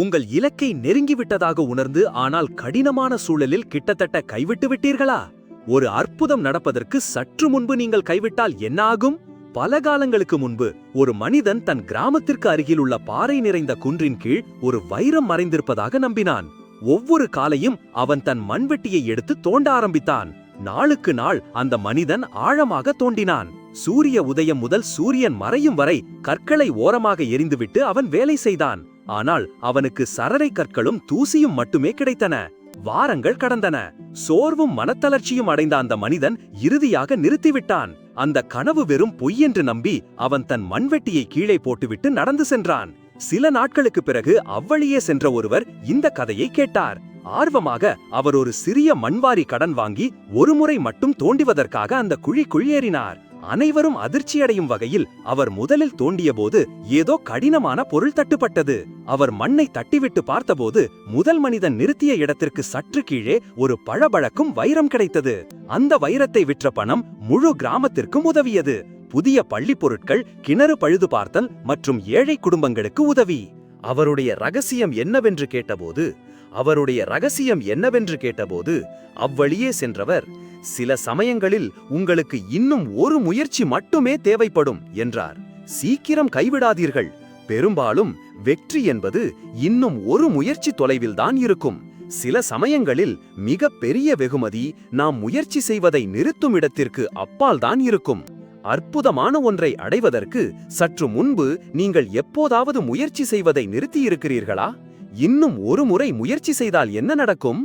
உங்கள் இலக்கை நெருங்கிவிட்டதாக உணர்ந்து ஆனால் கடினமான சூழலில் கிட்டத்தட்ட கைவிட்டு விட்டீர்களா ஒரு அற்புதம் நடப்பதற்கு சற்று முன்பு நீங்கள் கைவிட்டால் என்ன ஆகும் பல காலங்களுக்கு முன்பு ஒரு மனிதன் தன் கிராமத்திற்கு அருகில் உள்ள பாறை நிறைந்த குன்றின் கீழ் ஒரு வைரம் மறைந்திருப்பதாக நம்பினான். ஒவ்வொரு காலையும் அவன் தன் மண்வெட்டியை எடுத்து தோண்ட ஆரம்பித்தான். நாளுக்கு நாள் அந்த மனிதன் ஆழமாக தோண்டினான். சூரிய உதயம் முதல் சூரியன் மறையும் வரை கற்களை ஓரமாக எரிந்துவிட்டு அவன் வேலை செய்தான். ஆனால் அவனுக்கு சரரை கற்களும் தூசியும் மட்டுமே கிடைத்தன. வாரங்கள் கடந்தன. சோர்வும் மனத்தளர்ச்சியும் அடைந்த அந்த மனிதன் இறுதியாக நிறுத்திவிட்டான். அந்த கனவு வெறும் பொய் என்று நம்பி அவன் தன் மண்வெட்டியை கீழே போட்டுவிட்டு நடந்து சென்றான். சில நாட்களுக்கு பிறகு அவ்வழியே சென்ற ஒருவர் இந்த கதையை கேட்டார். ஆர்வமாக அவர் ஒரு சிறிய மண்வாரி கடன் வாங்கி ஒருமுறை மட்டும் தோண்டுவதற்காக அந்த குழிக்குள் ஏறினார். அனைவரும் அதிர்ச்சியடையும் வகையில் அவர் முதலில் தோண்டியபோது ஏதோ கடினமான பொருள் தட்டுப்பட்டது. அவர் மண்ணை தட்டிவிட்டு பார்த்தபோது முதல் மனிதன் நிறுத்திய இடத்திற்கு சற்று கீழே ஒரு பழபழக்கும் வைரம் கிடைத்தது. அந்த வைரத்தை விற்ற பணம் முழு கிராமத்திற்கும் உதவியது. புதிய பள்ளிப் பொருட்கள் கிணறு பழுது பார்த்தல் மற்றும் ஏழை குடும்பங்களுக்கு உதவி. அவருடைய ரகசியம் என்னவென்று கேட்டபோது அவருடைய ரகசியம் என்னவென்று கேட்டபோது அவ்வழியே சென்றவர் சில சமயங்களில் உங்களுக்கு இன்னும் ஒரு முயற்சி மட்டுமே தேவைப்படும் என்றார். சீக்கிரம் கைவிடாதீர்கள். பெரும்பாலும் வெற்றி என்பது இன்னும் ஒரு முயற்சி தொலைவில்தான் இருக்கும். சில சமயங்களில் மிக பெரிய வெகுமதி நாம் முயற்சி செய்வதை நிறுத்தும் இடத்திற்கு அப்பால்தான் இருக்கும். அற்புதமான ஒன்றை அடைவதற்கு சற்று முன்பு நீங்கள் எப்போதாவது முயற்சி செய்வதை நிறுத்தியிருக்கிறீர்களா? இன்னும் ஒரு முறை முயற்சி செய்தால் என்ன நடக்கும்?